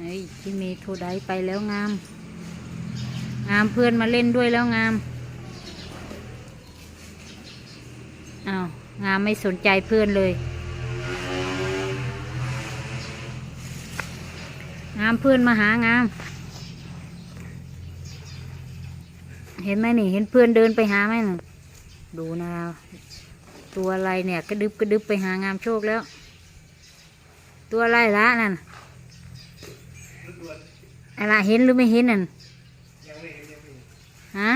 ไอ้ที่เมีโทไดไปแล้วงาม งามเพื่อนมาเล่นด้วยแล้วงามอ้าวงามไม่สนใจเพื่อนเลย งามเพื่อนมาหางาม เห็นไหมนี่ เห็นเพื่อนเดินไปหาไหมน่ะดูนะตัวอะไรเนี่ย กระดึบกระดึบไปหางามโชคแล้ว ตัวอะไรละนั่น อะไรเห็นหรือไม่เห็นนั่นฮะ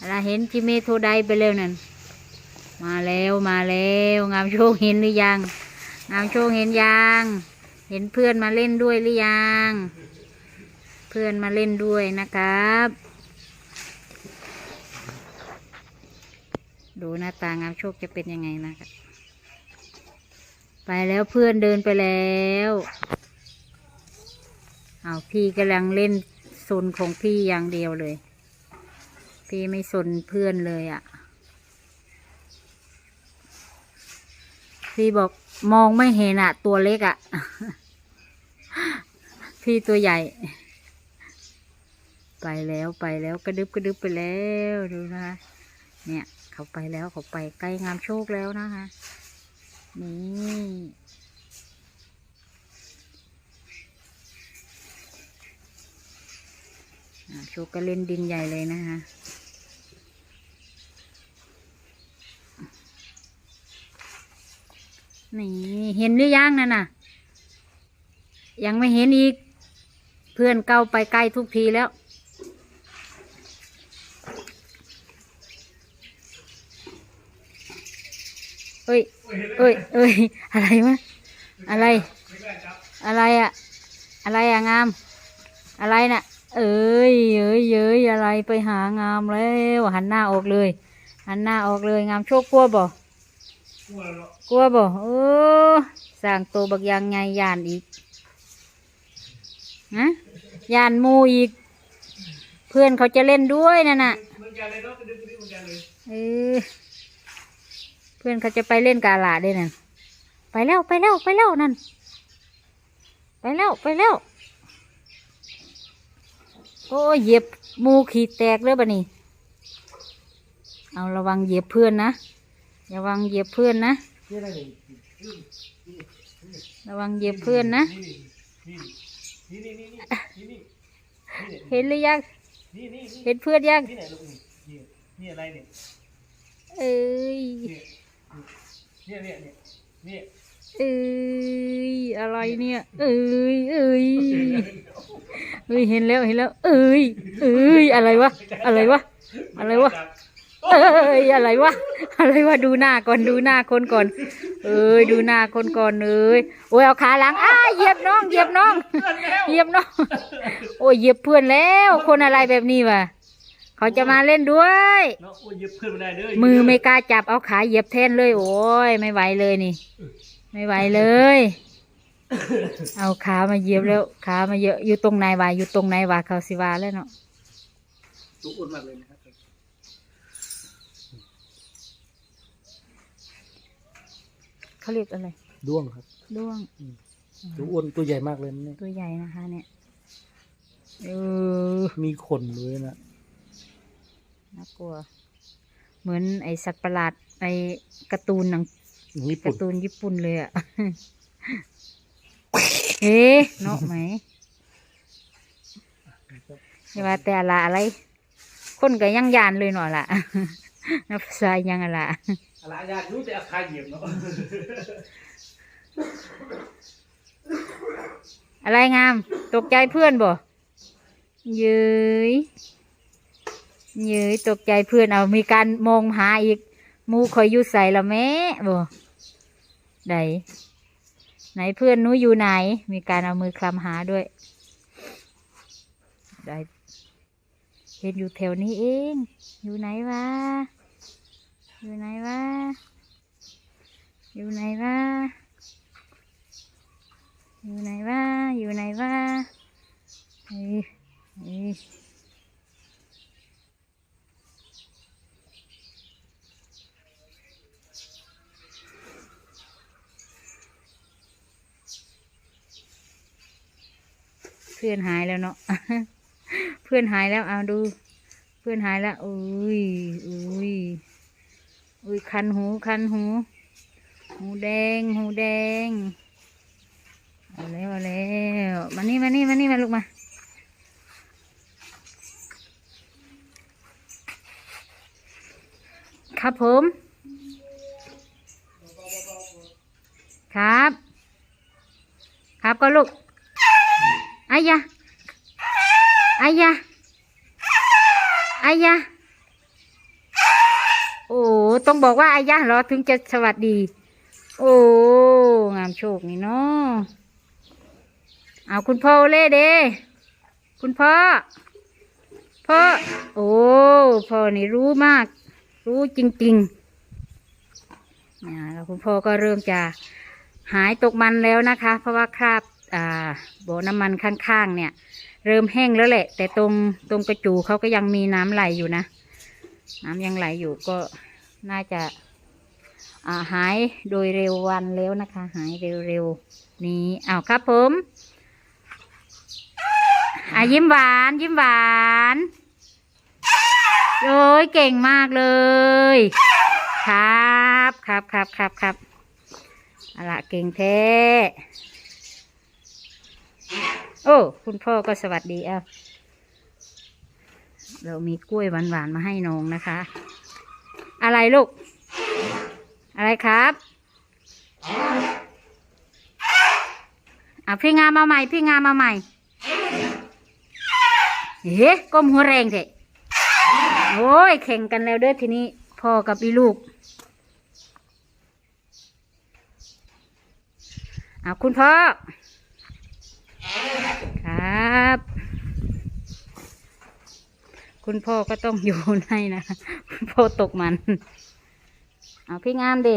อะไรเห็นจิเมโทไดไปแล้วนั่นมาแล้วมาแล้วงามโชคเห็นหรือยัง งามโชคเห็นยัง เห็นเพื่อนมาเล่นด้วยหรือยัง เพื่อนมาเล่นด้วยนะครับ ดูหน้าตางามโชคจะเป็นยังไงนะครับไปแล้วเพื่อนเดินไปแล้ว เอาพี่กำลังเล่นซนของพี่อย่างเดียวเลย พี่ไม่สนเพื่อนเลยอะ่ะ พี่บอกมองไม่เห็นอะ่ะตัวเล็กอะ่ะพี่ตัวใหญ่ ไปแล้วไปแล้วกระดึบกระดึบไปแล้วดูนะคะเนี่ย เขาไปแล้วเขาไปใกล้งามโชคแล้วนะคะนี่ โชคก็เล่นดินใหญ่เลยนะคะนี่เห็นหรือยังนั่นน่ะ ยังไม่เห็นอีก เพื่อนเก้าไปใกล้ทุกทีแล้ว เอ้ย เอ้ย เอ้ย อะไรวะ อะไร อะไรอะ อะไรอะงาม อะไรน่ะ เอ้ยเอ้ยเอ้ยอะไรไปหางามแล้วหันหน้าออกเลย หันหน้าออกเลยงามโชคกลัวบ่กลัวบ่เออสร้างตัวบักยางไงยานอีกฮะยานมูอีก เพื่อนเขาจะเล่นด้วยนั่นน่ะเหมือนกันเลยเนาะกระดึ๊บกระดึ๊บเหมือนกันเลยเออเพื่อนเขาจะไปเล่นกาลาด้วยนั่นไปแล้วไปแล้วไปแล้วนั่น ไปแล้วไปแล้ว โอ้ยเหยียบมูขีดแตกเลยบะนี่เอาระวังเหยียบเพื่อนนะระวังเหยียบเพื่อนนะระวังเหยียบเพื่อนนะ เห็นหรือยังเห็นเพื่อนยังนี่ไหนลูกนี่นี่นี่อะไรเนี่ยเอ้ยเนี่ยเนี่ยเนี่ยเนี่ย เอ้ยอะไรเนี่ย เอ้ยเอ้ยเอ้ยเห็นแล้วเห็นแล้ว เอ้ยเอ้ยอะไรวะ อะไรวะ อะไรวะ เอ้ยอะไรวะ อะไรวะดูหน้าก่อนดูหน้าคนก่อน เอ้ยดูหน้าคนก่อนเอ้ยโอ้ยเอาขาหลังอ้าเหยียบน้องเหยียบน้องเหยียบน้อง โอ้ยเหยียบเพื่อนแล้ว คนอะไรแบบนี้วะเขาจะมาเล่นด้วยเนาะโอ้ยยึดเพื่อนมาได้เลยมือไม่กล้าจับเอาขาเหยียบแทนเลย โอ้ยไม่ไหวเลยนี่ ไม่ไหวเลย เอาขามาเหยียบแล้วขามาเยอะอยู่ตรงไหนวะอยู่ตรงไหนวะเขาสิวาแล้วเนาะตัวอ้วนมากเลยนะครับเขาเรียกอะไรด้วงครับด้วงตัวอ้วนตัวใหญ่มากเลยนะเนี่ยตัวใหญ่นะคะ เนี่ยเออมีขนด้วยนะน่ากลัว เหมือนไอสัตว์ประหลาดไอการ์ตูนหนัง ญี่กาปุ่น ร์ตูนญี่ปุ่นเลยอะเอ๊ะเนาะไหมอย่าว่าแต่อะไรอะไร คนก็ยังยานเลยหน่อยละนับสายยังอะละอะไรญาติรู้แต่อาคารเหยียบเนาะอะไรงาม ตกใจเพื่อนบ่เย้ยเย้ยตกใจเพื่อนเอามีการมองหาอีกหมูคอยอยู่ใส่ละแม่บ่ ไหนไหนเพื่อนหนู้อยู่ไหน มีการเอามือคลำหาด้วย ได้เห็นอยู่แถวนี้เอง อยู่ไหนวะ อยู่ไหนวะ อยู่ไหนวะ อยู่ไหนวะ อยู่ไหนวะเอ้ยเอ้ย เพื่อนหายแล้วเนาะ เพื่อนหายแล้วเอาดู เพื่อนหายแล้ว อุ้ยอุ้ยอุ้ยคันหูคันหู หูแดง หูแดงเอาแล้วเอาแล้วมานี่มานี่มานี่มาลูกมา ครับผม ครับ ครับก็ลูก อายะอายะอายะโอ้ต้องบอกว่าอายะเหรอถึงจะสวัสดี โอ้งามโชคนี่เนาะเอาคุณพ่อเล่เดคุณพ่อพ่อโอ้พ่อนี่รู้มาก รู้จริงๆอ่าแล้วคุณพ่อก็เริ่มจะหายตกมันแล้วนะคะ เพราะว่าคราบ อ่าบ่อน้ำมันข้างๆเนี่ย เริ่มแห้งแล้วแหละ แต่ตรงตรงกระจูเขาก็ยังมีน้ำไหลอยู่นะ น้ำยังไหลอยู่ก็น่าจะาหายโดยเร็ววันแล้วนะคะ หายเร็วๆนี้อ้าวครับผมอะยิ้มหวาน ยิ้มหวานโอ้ยเก่งมากเลย ครับครับครับครับครับอาละเก่งแท้ อ้คุณพ่อก็สวัสดีเอ้าเรามีกล้วยหวานๆมาให้น้องนะคะ อะไรลูก อะไรครับอะพี่งามมาใหม่พี่งามมาใหม่เฮ้ก้มหัวแรงเถอะโอ้ยแข่งกันแล้วเด้อทีนี้พ่อกับอีลูกเอาคุณพ่อ ครับ คุณพ่อก็ต้องอยู่ในนะคุณพ่อตกมัน เอาพี่งามดิ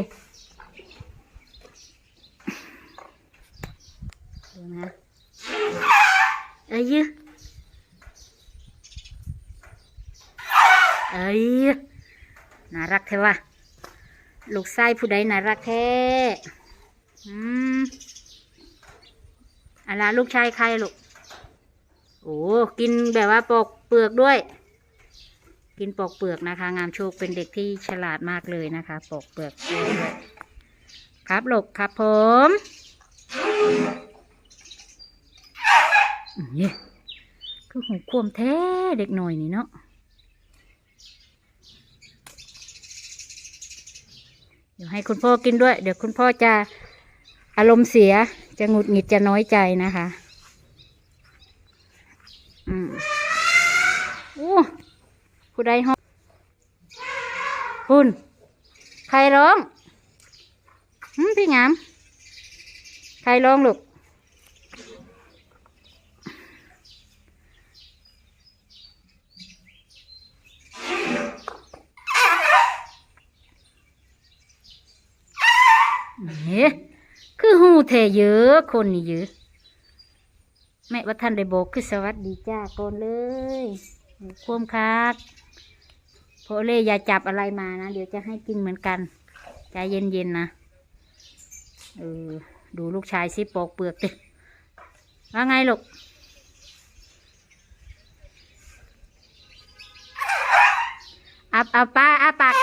ดูนะเอ้ยเอ้ยน่ารักแท้วะลูกไส้ผู้ใดน่ารักแท้อืมอะไรลูกชายใครลูก โอ้กินแบบว่าปอกเปลือกด้วย กินปอกเปลือกนะคะ งามโชคเป็นเด็กที่ฉลาดมากเลยนะคะ ปอกเปลือก ครับหลกครับผมนี่คือหูควมแท้เด็กหน่อยนี่เนาะเดี๋ยวให้คุณพ่อกินด้วย เดี๋ยวคุณพ่อจะอารมณ์เสียจะหงุดหงิดจะน้อยใจนะคะ อืมโอ้ผู้ใดห้องคุณใครร้องหืมพี่งาม ใครร้องลูกเฮ้คือหูแทเยอะคนนี่เยอะ แม่ว่าท่านได้บอกคือสวัสดีจ้าก่อนเลยควมคักโพเล่อย่าจับอะไรมานะ เดี๋ยวจะให้กินเหมือนกันใจเย็นๆนะเออดูลูกชายสิปอกเปลือกดิว่าไงลูกอับอับป้าอาปาก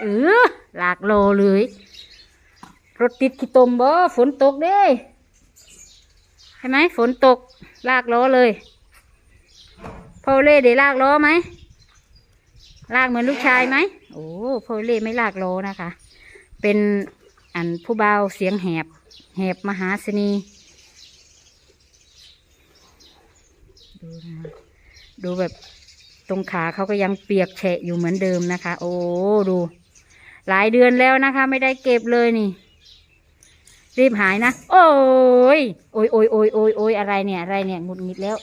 เออหลากโลเลย รถติดขี้ตมบ่ฝนตกเด้ ใช่ไหมฝนตกลากล้อเลยพอเล่ได้ลากล้อไหมลากเหมือนลูกชายไหมโอ้พอเล่ไม่ลากล้อนะคะ เป็นอันผู้เบาเสียงแหบ แหบมหาสนีดูนะดูแบบตรงขาเขาก็ยังเปียกแฉะอยู่เหมือนเดิมนะคะ โอ้ดู หลายเดือนแล้วนะคะ ไม่ได้เก็บเลยนี่ รีบหายนะ โอ้ย โอ้ยโอ้ยโอ้ยโอ้ยโอ้ยอะไรเนี่ย อะไรเนี่ยหงุดหงิดแล้ว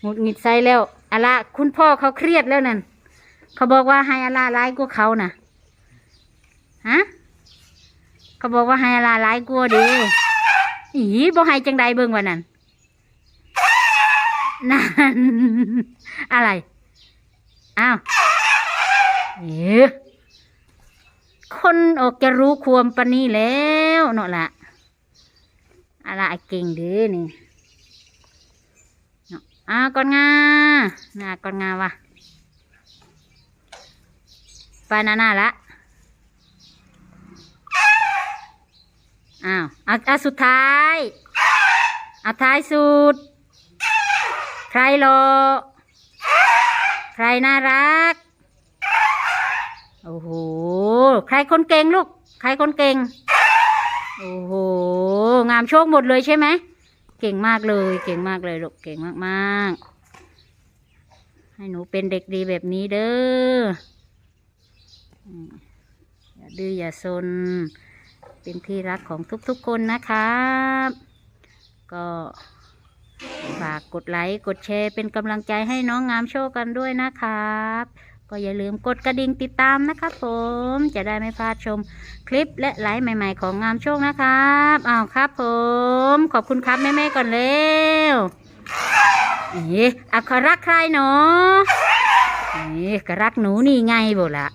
หงุดหงิดใส่แล้วอะละคุณพ่อเขาเครียดแล้วนั่น เขาบอกว่าให้อาลาร้ายกว่าเขาน่ะ ฮะ เขาบอกว่าให้อาลาร้ายกว่าดีอีบ่ให้จังใดเบิ่งวันนั้น นั่น อะไร อ้าว เอ๊ะคนออกจะรู้ความปานนี้ แล้วเนาะละอะไรเก่งเด้อนี่อ้าวก่อนงาหน้าก่อนงาวะไปหน้าหน้าละอ้าวอาเอาสุดท้ายเอาท้ายสุด ใครรอใครน่ารัก โอ้โห ใครคนเก่งลูก ใครคนเก่ง โอ้โห งามโชคหมดเลยใช่ไหม เก่งมากเลย เก่งมากเลยลูก เก่งมากๆให้หนูเป็นเด็กดีแบบนี้เด้ออืมอย่าดื้ออย่าซน เป็นที่รักของทุกๆคนนะครับ ก็ฝากกดไลค์ กดแชร์เป็นกำลังใจให้น้องงามโชคกันด้วยนะครับ ก็อย่าลืมกดกระดิ่งติดตามนะครับผมจะได้ไม่พลาดชมคลิปและไลฟ์ใหม่ ๆ ของงามโชคนะครับอ้าวครับ ผม ขอบคุณครับแม่ๆก่อนเร็วเอ๊ะอักขรักใครเนาะเอ๊ะก็รักหนูนี่ไงบ่ละ